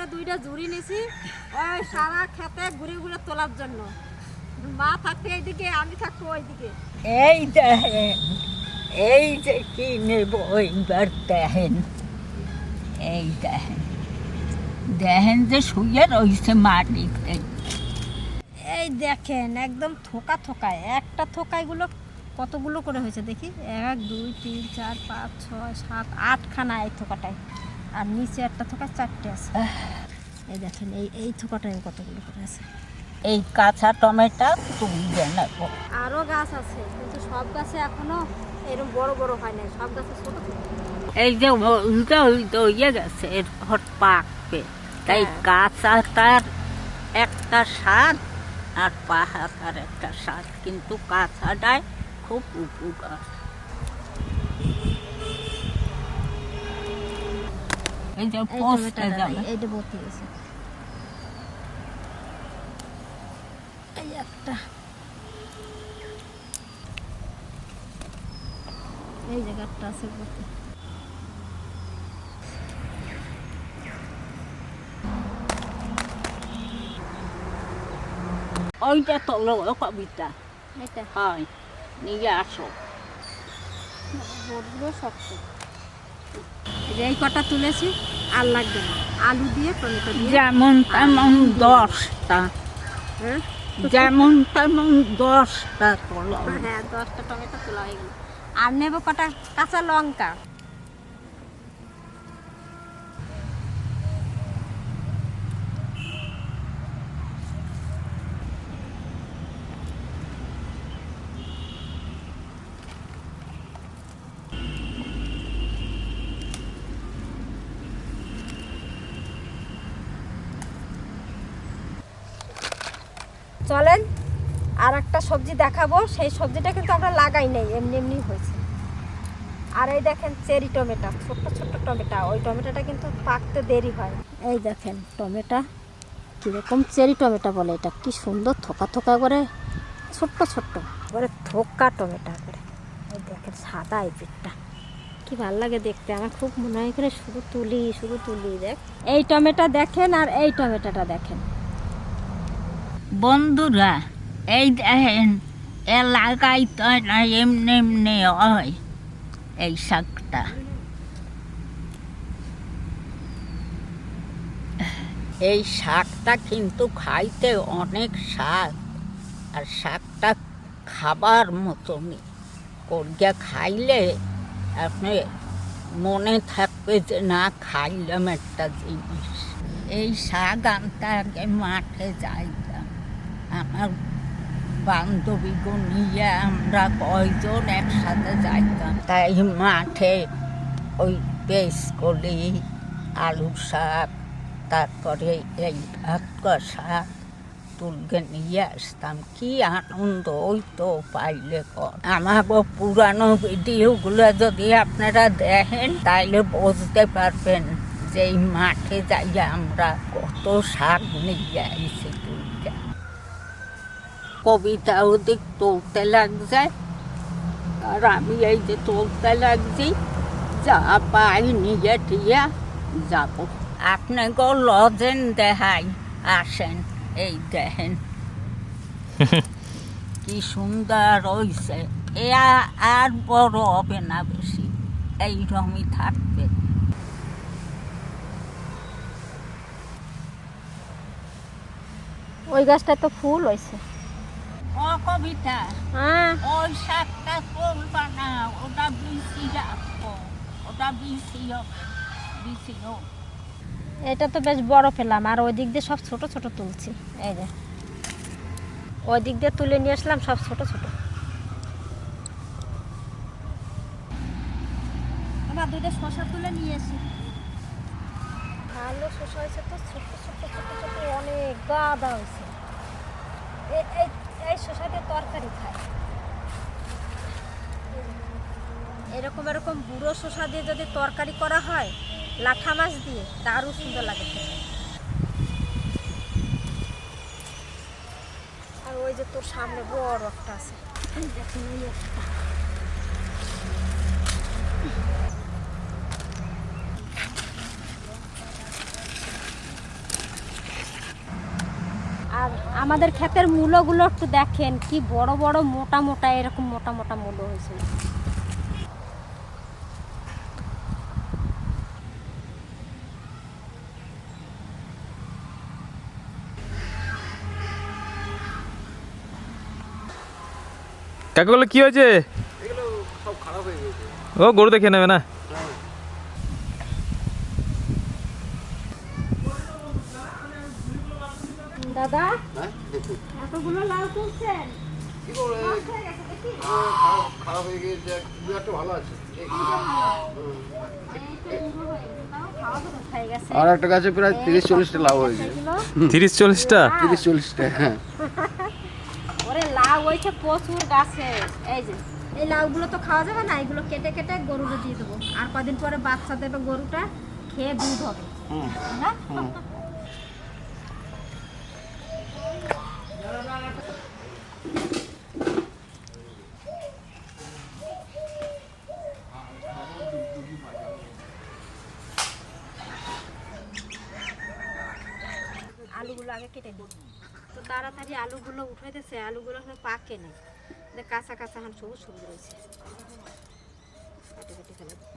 পিছনে দুইটা জুড়ি নিছি। ওই সারা খেতে ঘুরে ঘুরে তোলার জন্য। মা থাকতে এইদিকে আমি থাকতো ওইদিকে। এই দেখেন এই যে কি নেব এইবার দেখেন। এই দেখেন দেখেন যে শুয়ে রয়েছে মাটিতে এই দেখেন একদম থোকা থোকায়। একটা থোকাইগুলো কতগুলো করে হয়েছে দেখি? এক দুই তিন চার পাঁচ ছয় সাত আটখানা এই থোকাটায়। আর নিচে একটা থোকা চারটে আছে। এই দেখেন এই এই থোকাটায় কতগুলো করে আছে? এই কাঁচা টমেটো তুলবে নেব। আরও গাছ আছে কিন্তু সব গাছে এখনও এরকম বড় বড় হয় নাই সব গাছে ছোট ছোট। এই যে উল্টো উল্টো ইয়ে গেছে এরপর পাকবে। তাই হ্যাঁ। কাঁচাটার একটা স্বাদ আর একটা স্বাদ কিন্তু কাঁচাটায় খুব উপকার। এই যে পোস্টে যাবে এইটা ভর্তি গেছে এই একটা। এই জায়গাটা আছে ভর্তি ওইটা তোলো কবিতা। এটা। হয় নিয়ে আসো। শক্ত। এই কটা তুলেছি আর লাগবে না। আলু দিয়ে টমেটো দিয়ে যেমন তেমন দশটা। হ্যাঁ? যেমন তেমন দশটা তোলো হ্যাঁ দশটা টমেটো তোলা হয়ে গেল আর নেব কটা কাঁচা লঙ্কা। চলেন আর একটা সবজি দেখাবো। সেই সবজিটা কিন্তু আমরা লাগাই নাই, এমনি এমনি হয়েছে। আর এই দেখেন চেরি টমেটো, ছোট্ট ছোট্ট টমেটো। ওই টমেটোটা কিন্তু পাকতে দেরি হয়। এই দেখেন টমেটো, কীরকম চেরি টমেটো বলে এটা, কি সুন্দর থোকা থোকা করে, ছোট্ট ছোট্ট। করে থোকা টমেটো করে। এই দেখেন সাদা এই পিঠটা। কি ভালো লাগে দেখতে, আমার খুব মনে হয় করে শুধু তুলি শুধু তুলি, দেখ। এই টমেটো দেখেন আর এই টমেটোটা দেখেন। বন্ধুরা, এই দেখেন, এলাকায় তো না এমনি এমনি হয় এই শাকটা। এই শাকটা কিন্তু খাইতে অনেক স্বাদ, আর শাকটা খাবার মতনই। করিয়া খাইলে আপনি মনে থাকবে যে, না, খাইলাম একটা জিনিস। এই শাক আনতে আগে মাঠে যাইতাম আমার বান্ধবীকে নিয়ে আমরা কয়জন একসাথে যাইতাম। তাই মাঠে ওই কলি, আলু শাক, তারপরে এই ভাতকা শাক তুলকে নিয়ে আসতাম। কি আনন্দ ওই তো পাইলে কর। আমাকে পুরানো ভিডিওগুলো যদি আপনারা দেখেন, তাইলে বুঝতে পারবেন যে মাঠে যাইয়া আমরা কত শাক নিয়ে আইছি। কবিতা ওদিক তুলতে লাগছে আর আমি এই যে তুলতে লাগছি যা পাই নিয়ে টিয়া যাব আপনি গো লজেন দেখাই আসেন এই দেখেন কি সুন্দর হইছে এ আর বড় হবে না বেশি এইরকমই থাকবে ওই গাছটা তো ফুল হয়েছে ও কবিতা হ্যাঁ। ওই শাকটা তুলবা না ওটা বিসি ওটা বিসি হবে বিসি হোক। এটা তো বেশ বড় পেলাম আর ওই দিক দিয়ে সব ছোট ছোট তুলছি এই যে। ওই দিক দিয়ে তুলে নিয়ে আসলাম সব ছোট ছোট। আমার শশা তুলে নিয়ে এসি ভালো শশা হয়েছে তো ছোট ছোট ছোট ছোট অনেক গাদা হয়েছে। এই তরকারি এরকম এরকম বুড়ো শশা দিয়ে যদি তরকারি করা হয়, লাঠা মাছ দিয়ে, দারুণ সুন্দর লাগে আর ওই যে তোর সামনে বড় একটা আছে। আর আমাদের ক্ষেতের মূলগুলো একটু দেখেন কি বড় বড় মোটা মোটা এরকম মোটা মোটা মূল হয়েছে। কাকুগুলো কি হয়েছে? ও গরু দেখে নেবে না? খারাপ হয়ে গিয়েছে দু একটা ভালো আছে। আর একটা গাছে প্রায় তিরিশ চল্লিশটা লাভ হয়েছে তিরিশ চল্লিশটা? তিরিশ চল্লিশটা হ্যাঁ। ওরে লাউ হয়েছে প্রচুর গাছে। এই যে এই লাউগুলো তো খাওয়া যাবে না? এগুলো কেটে কেটে গরুকে দিয়ে দেবো। আর কদিন পরে বাচ্চা দেবে গরুটা খেয়ে দুধ হবে। না আলুগুলো আগে কেটে দিই। তো তাড়াতাড়ি আলুগুলো উঠাইতেছে আলুগুলো এখন পাকে নেই। কাঁচা কাঁচা এখন সবুজ সবুজ রয়েছে কাটে কাটে ফেলে দিই।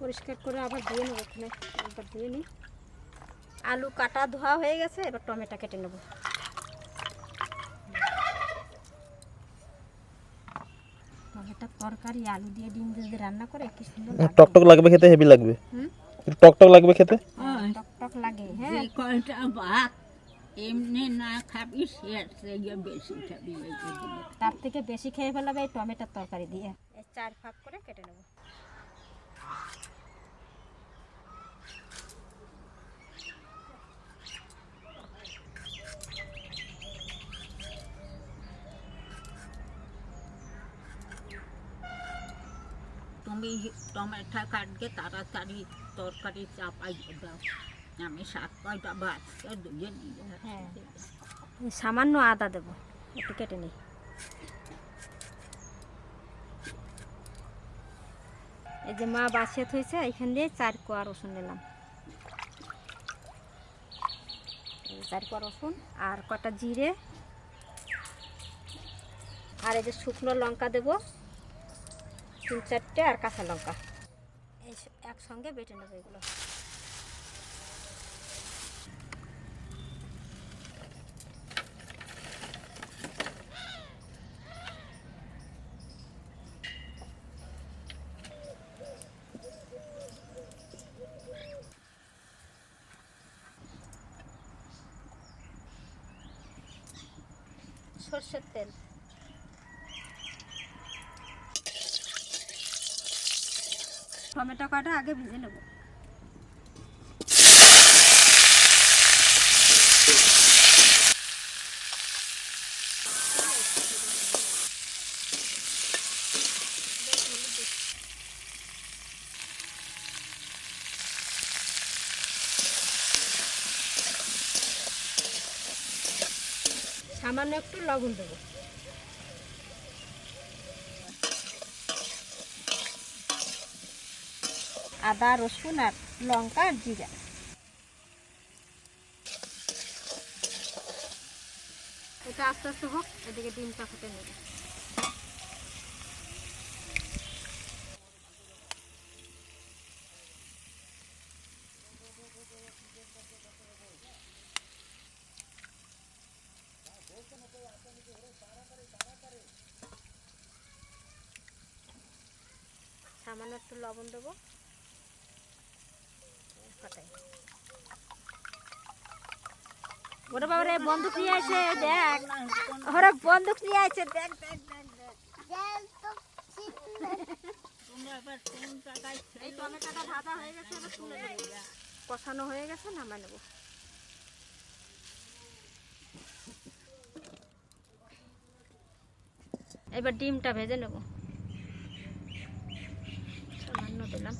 পরিষ্কার করে আবার ধুয়ে নেব ওখানে। একবার ধুয়ে নিই। আলু কাটা ধোয়া হয়ে গেছে এবার টমেটো কেটে নেব। টমেটো তরকারি আলু দিয়ে ডিম দিয়ে রান্না করে কি সুন্দর টকটক লাগবে। খেতে হেভি লাগবে। হুম? টকটক লাগবে খেতে? টক টক লাগে হ্যাঁ। কয়টা ভাত এমনি না খাবি সে বেশি খাবি। তার থেকে বেশি খেয়ে ফেলাবে এই টমেটোর তরকারি দিয়ে। চার ফাঁক করে কেটে নেব। তুমি টমেটো কাটকে তাড়াতাড়ি তরকারি চাপাই দাও। আমি শাক কয়টা বাচ্চা ধুয়ে নিয়ে হ্যাঁ। সামান্য আদা দেবো, একটু কেটে নিই। এই যে মা বাসিয়ে থইছে এখান দিয়ে চার কোয়া রসুন নিলাম। চার কোয়া রসুন আর কটা জিরে। আর এই যে শুকনো লঙ্কা দেবো। তিন চারটে আর কাঁচা লঙ্কা। এই একসঙ্গে বেটে নেব এগুলো। টমেটো কাটা আগে ভেজে নেব। সামান্য একটু লবণ দেবো। আদা, রসুন আর লঙ্কা আর জিরা। এটা আস্তে আস্তে হোক, এদিকে ডিমটা ফুটে নেবে সামান্য একটু লবণ দেবো ফাটাই ওরে বাবা রে বন্দুক নিয়ে আসে দেখ। ওরে বন্দুক নিয়ে আসে দেখ দেখ কষানো হয়ে গেছে নামা নেব। এবার ডিমটা ভেজে নেব। সামান্য দিলাম।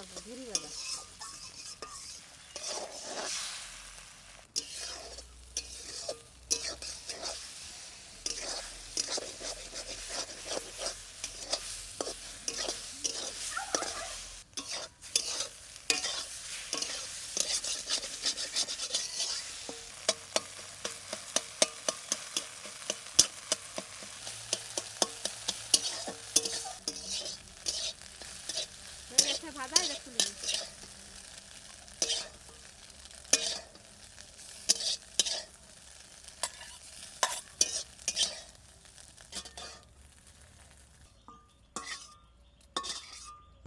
করব ঝুরি ভাজা হয়ে গেছে ভাজা এটা তুলে নিই।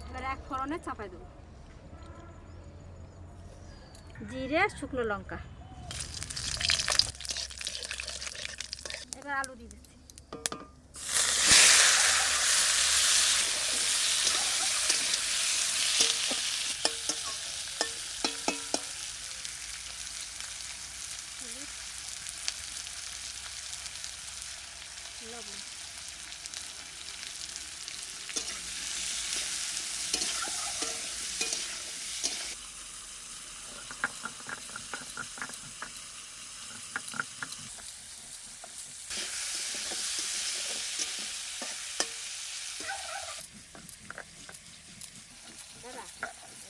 এবার এক ফোড়নে চাপাই দেব। জিরে শুকনো লঙ্কা। এবার আলু দিয়ে দিচ্ছি লবণ দাদা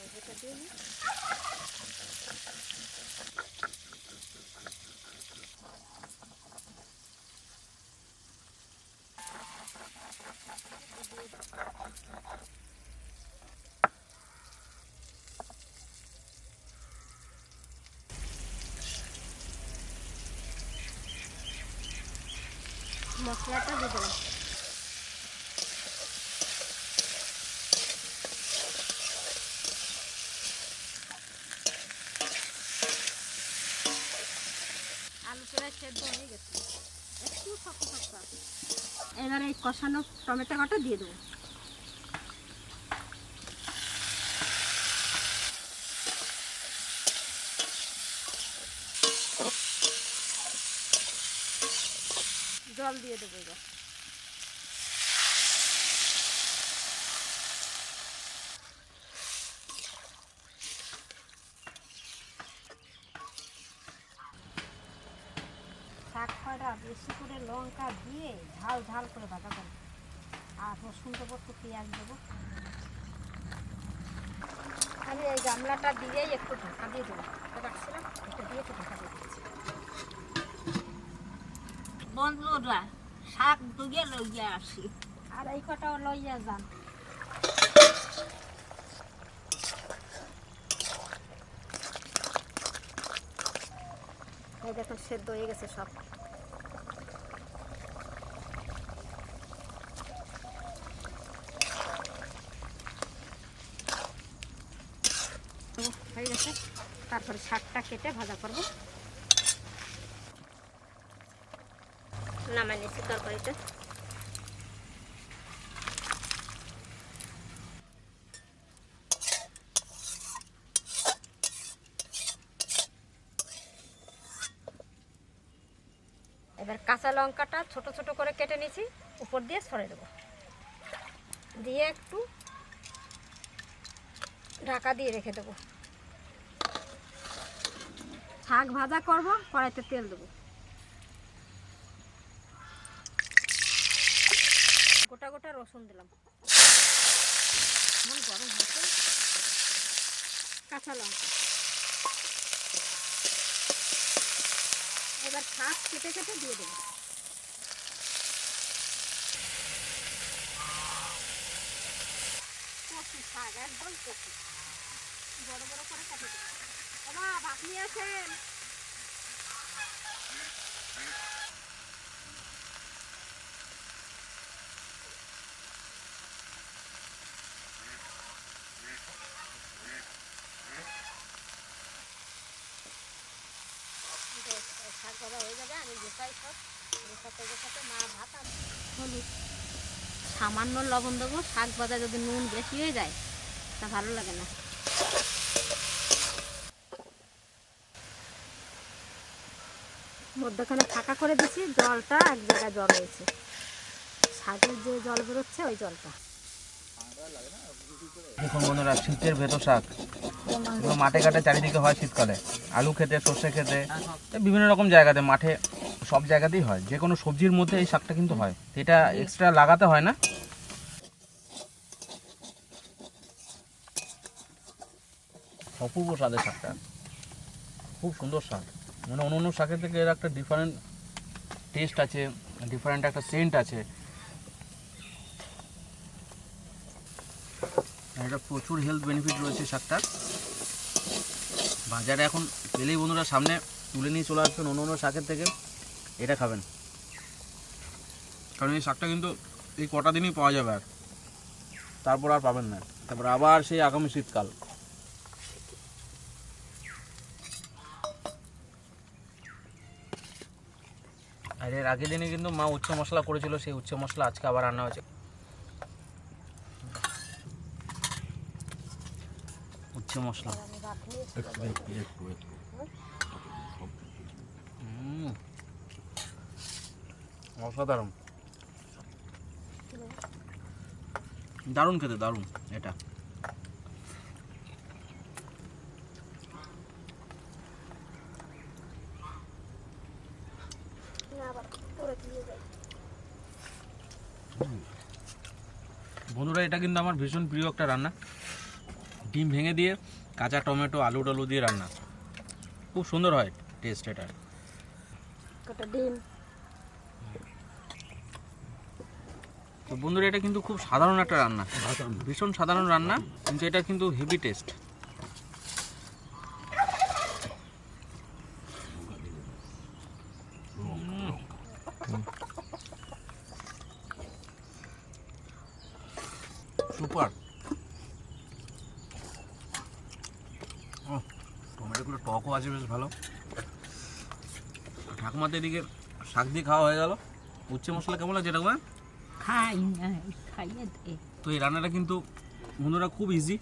এই যেটা দিয়ে নিই। মশলাটা দিয়ে দিলাম এবার এই কষানো টমেটো কাটা দিয়ে দেবো। জল দিয়ে দেবো এবার। শাক বেশি করে লঙ্কা দিয়ে ঝাল ঝাল করে ভাজা করো। আর রসুন দেবো, একটু পেঁয়াজ দেবো। আমি এই গামলাটা দিয়েই একটু ঢাকা দিয়ে দেবো। রাখছিলাম দিয়ে একটু ঢাকা দিয়ে দিচ্ছি। বন্ধুরা শাক দুগে লইয়া আসি। আর এই লইয়া সেদ্ধ হয়ে গেছে সব। হয়ে গেছে। তারপরে শাকটা কেটে ভাজা করব। এবার কাঁচা লঙ্কাটা ছোট ছোট করে কেটে নিয়েছি উপর দিয়ে সরে দেবো। দিয়ে একটু ঢাকা দিয়ে রেখে দেবো। শাক ভাজা করব, কড়াইতে তেল দেবো। রসুন দিলাম। গরম কাঁচা লঙ্কা। এবার শাক কেটে কেটে দিয়ে দেবো। কচি শাক, একদম কচি। বড় বড় করে কেটে দেবো। আপনি আছেন? সামান্য লবণ দেবো, শাক ভাজা যদি নুন বেশি হয়ে যায়, তা ভালো লাগে না। মধ্যখানে ফাঁকা করে দিছি, জলটা এক জায়গায় জল হয়েছে শাকের যে জল বেরোচ্ছে, ওই জলটা। দেখুন বন্ধুরা, শীতের ভেতর শাক। মাঠে ঘাটে চারিদিকে হয় শীতকালে। আলু খেতে, সর্ষে খেতে বিভিন্ন রকম জায়গাতে মাঠে সব জায়গাতেই হয়। যে কোনো সবজির মধ্যে এই শাকটা কিন্তু হয়। এটা এক্সট্রা লাগাতে হয় না। অপূর্ব স্বাদের শাকটা। খুব সুন্দর শাক। মানে অন্য অন্য শাকের থেকে এর একটা ডিফারেন্ট টেস্ট আছে ডিফারেন্ট একটা সেন্ট আছে। এটা প্রচুর হেলথ বেনিফিট রয়েছে শাকটার। বাজারে এখন পেলেই বন্ধুরা সামনে তুলে নিয়ে চলে আসবেন অন্য অন্য শাকের থেকে। এটা খাবেন। কারণ এই শাকটা কিন্তু এই কটা দিনই পাওয়া যাবে আর। তারপর আর পাবেন না। তারপর আবার সেই আগামী শীতকাল। আর এর আগের দিনে কিন্তু মা উচ্চ মশলা করেছিল সেই উচ্চ মশলা আজকে আবার রান্না হয়েছে। উচ্চ মশলা। অসাধারণ। দারুণ খেতে দারুণ এটা। বন্ধুরা এটা কিন্তু আমার ভীষণ প্রিয় একটা রান্না। ডিম ভেঙে দিয়ে কাঁচা টমেটো আলু টালু দিয়ে রান্না। খুব সুন্দর হয় টেস্ট এটা। ডিম? তো বন্ধুরা এটা কিন্তু খুব সাধারণ একটা রান্না। ভীষণ সাধারণ রান্না কিন্তু এটা কিন্তু হেভি টেস্ট সুপার। টমেটোগুলো টকও আছে বেশ ভালো। ঠাকুমাতে এদিকে শাক দিয়ে খাওয়া হয়ে গেল। উচ্চে মশলা কেমন লাগছে ঠাকুমা? খাই না খাইয়ে দে। তো এই রান্নাটা কিন্তু বন্ধুরা খুব ইজি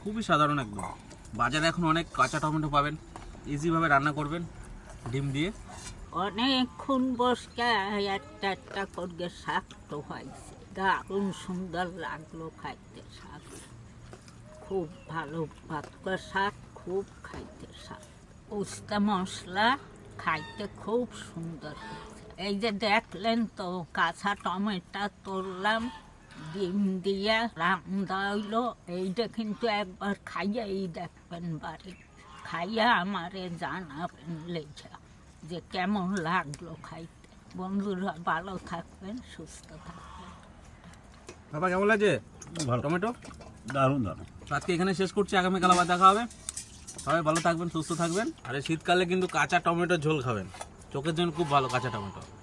খুবই সাধারণ একদম। বাজারে এখন অনেক কাঁচা টমেটো পাবেন ইজিভাবে রান্না করবেন ডিম দিয়ে। অনেকক্ষণ বসকে একটা একটা করে শাক তো হয়েছে। দারুণ সুন্দর লাগল খাইতে শাক। খুব ভালো পাতকা শাক খুব খাইতে শাক। উস্তা মশলা খাইতে খুব সুন্দর। এই যে দেখলেন তো কাঁচা টমেটো তুললাম ডিম দিয়ে রান্না হইল এইটা কিন্তু একবার খাইয়াই দেখবেন বাড়ি। খাইয়া আমারে জানাবেন লেখা যে কেমন লাগল খাইতে। বন্ধুরা ভালো থাকবেন সুস্থ থাকবেন। বাবা কেমন লাগছে? টমেটো? দারুণ দারুণ। আজকে এখানে শেষ করছি আগামীকাল আবার দেখা হবে। সবাই ভালো থাকবেন সুস্থ থাকবেন। আর শীতকালে কিন্তু কাঁচা টমেটো ঝোল খাবেন। চোখের জন্য খুব ভালো কাঁচা টমেটো